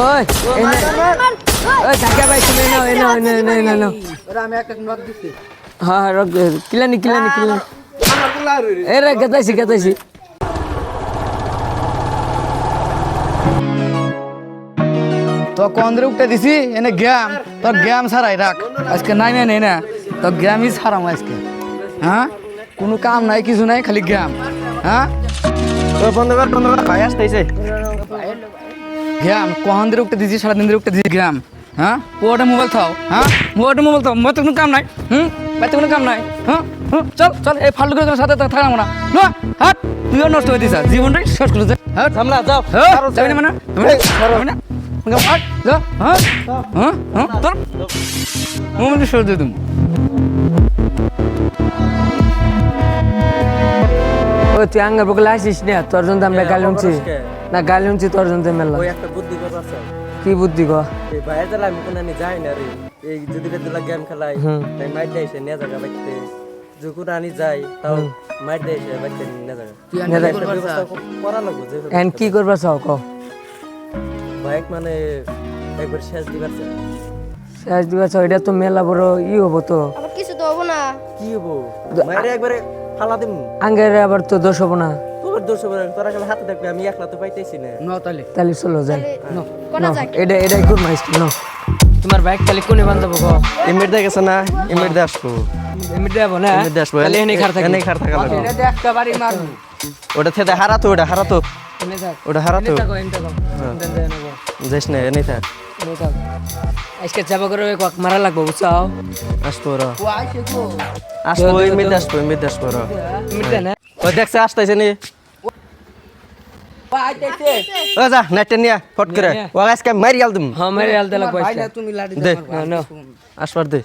ওই ওই থাকে ভাই তুমি নাও এ নাও এ নাও এ নাও, এ আমি একটা নক দিচ্ছি হ্যাঁ হ্যাঁ রক কিলানি কিলানি কিলানি। তো এ রে গেতাইছি গেতাইছি। তো কন্দ্রে উঠতে দিছি এনে গ্যাম। তোর গ্যাম ছাড়াই রাখ। আজকে নাই নাই নাই না তো গ্যামই ছাড়াম আজকে। হ্যাঁ? কোনো কাম নাই কিছু নাই খালি গ্যাম। হ্যাঁ? বন্ধ কর বন্ধ কর ভাই আসতেছে। গ্যাম কখন ধরে উঠতে দিছি সারাদিন ধরে উঠতে দিছি গ্যাম হ্যাঁ? পুরোটা মোবাইল থাও হ্যাঁ? পুরোটা মোবাইল থাও মোবাইল কোনো কাম নাই হুম? বাড়িতে কোনো কাম নাই হ্যাঁ? হুম, চল চল এই ফালতু করে সাথে থাকলাম না। না তুইও নষ্ট হয়ে দিস জীবনটাই শেষ করে দে। হ্যাঁ সামলা যাও হ্যাঁ যাবি না মানে? যাবি না? হ্যাঁ হ্যাঁ হ্যাঁ তোর। মোবাইল সরে দিয়ে তুমি ও তুই আঙ্গার বকলে আসিস না তোর জন্য আমরা গালি উঠছি না গালি উঠছি তোর জন্য মেলা। ওই একটা বুদ্ধি কথা আছে। কি বুদ্ধি গো? এই বাইরে দিলে আমি কোনো আমি যাই না রে। এই যদি দিলা গেম খেলাই তাই মাইট দেয় সে নিয়ে যাগা বাইতে যখন আনি যাই তাও মাইট দেয় সে বাইতে নিয়ে। একটা করা লাগবো যে এন কি করবা চাও ক? বাইক মানে একবার শেষ দিবার চাই। শেষ দিবা চাও এটা তো মেলা বড় ই হব তো। কিছু তো হব না। কি হব? মাইরে একবারে ফালা দিম? আঙ্গের আবার তো দোষ হব না। তোর দোষ হব না, তোরা খালি হাতে থাকবে আমি একলা তো পাইতেছি না। ন তাহলে। চলো যাই। এটা এটাই মাইস্ট ন। তোমার বাইক তাহলে কোনে বান্ধব গো? এমিট দিয়ে গেছে না এমিট দিয়ে আসব। এমনি দেবো না? এমিট দিয়ে আসব। তাহলে এনে খার থাকে। এনে খার থাকা লাগবে। এটা একটা বাড়ি ওটা থেকে হারাতো ওটা হারাতো। এনে থাক। ওটা হারাতো? থাকো এনে থাকো। থাকো, যাইস না এনে থাক। এনে থাকো। আজকে চাপা করে কক মারা লাগবো বুঝছাও? আসব ওরা আসব এমিট আসব এমিট আসব ওরা মিটে না? ও দেখছে আসতেছে নি। ও যা নেটে নিয়ে ফট করে। ও আজকে মারি গেল তুমি হ্যাঁ মেরে আলতে লাগবো আজকে। তুমি লাড়ি দে। না আসবার দে।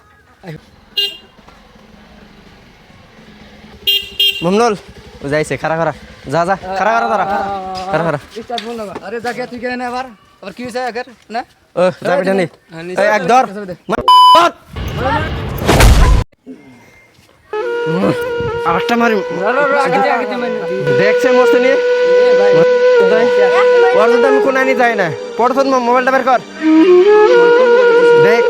মমনুল ও যাইছে খারা খারা যা যা খারা খারা তারা খারা খারা আরে যা তুই কে না আবার। আবার কি হইছে আগে না? ও যাবি জানি নিচে। এই এক ধর আরেকটা মারি। দেখছে মস্ত নিয়ে। যদি আমি কোন আনি যাই না। পড়ত মোবাইলটা বের কর। দেখ।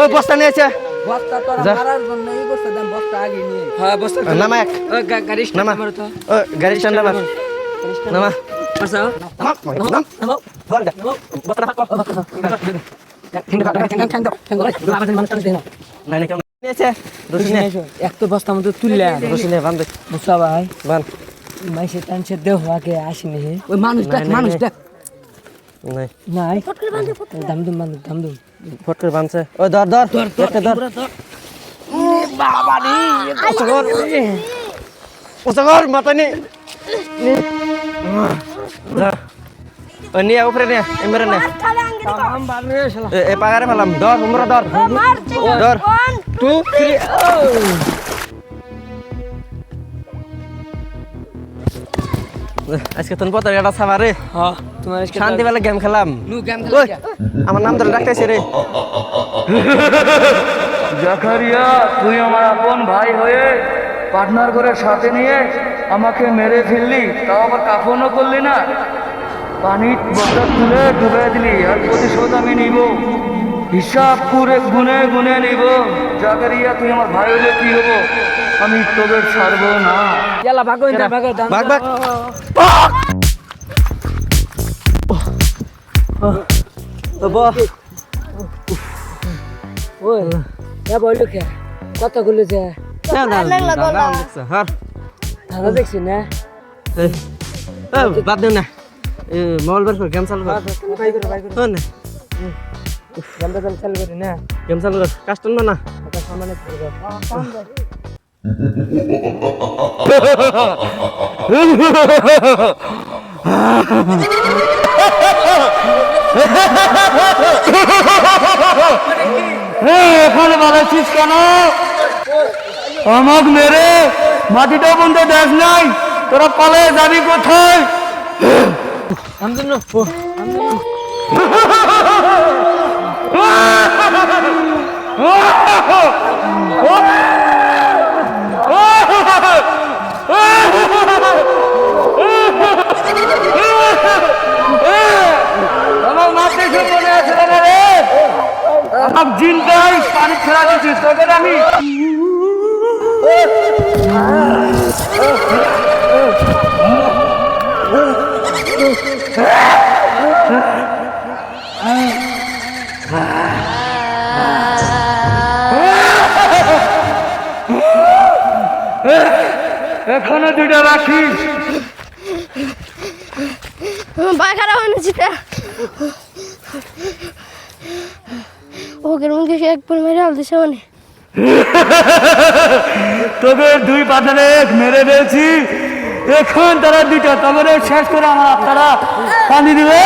ওই বস্তা নিয়েছে বস্তা তো মারার জন্য এই বস্তা দাম বস্তা আগে নিয়ে হ্যাঁ বস্তা নামা এক। গাড়ি নামা। তো। গাড়ি স্ট্যান্ড নামা। নামা। বস্তা এক তো মতো তুললে ভাই। বান। মাইসে টানছে দেহ আগে আসেনি ওই মানুষ দেখ মানুষ দেখ। নাই। নাই। দাম দুম বান্ধব দাম দুম। ফট করে বানছে। ও ধর ধর। একটা ধর। উচগর মাথা নি। ও নিয়ে উপরে নিয়ে এমরে নে এ- এ পাগারে ফেলাম। ধর উমরা ধর। ধর। টু থ্রি আজকে তোর পথের গাড়া সামা রে হ্যাঁ। তোমার শান্তি বেলা গেম খেলাম। গেম আমার নাম ধরে ডাকতেছে রে। জাকারিয়া তুই আমার আপন ভাই হয়ে পার্টনার করে সাথে নিয়ে আমাকে মেরে ফেললি তাও আবার কাফনও করলি না। পানির বোতল তুলে ডুবে দিলি আর প্রতিশোধ আমি নিব। হিসাব করে গুনে গুনে নিব। জাকারিয়া তুই আমার ভাই হলে কি হব? আমি তোদের ছাড়বো না। গেলা ভাগো ভাগো ভাগ! ভাগ ওই এ বলল কে? কতগুলো যে হার ভালো দেখছি না? বাদ দেন না। মোবাইল বের কর গেম চালু কর। শোন না। জল চালু করি না? গেম চালু কর। কাস্টমার না করব এখানে বাড়াচ্ছিস কেন আমাক মেরে মাটিটা বন্ধ দেখ নাই তোরা পালে যাবি কোথায় সব তোদের আমি এখনও বাকি বাই খারাপ হয়েছে ওকে সে একবার মেরে আল মানে। তোদের দুই পাঠারে মেরে দিয়েছি এখন তারা দুইটা তোদের শেষ করে আমার আপনারা পানি দিবে।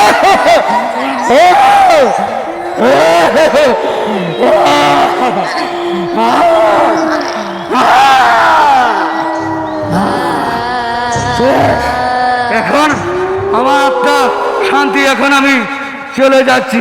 এখন আমার আত্মা শান্তি, এখন আমি চলে যাচ্ছি।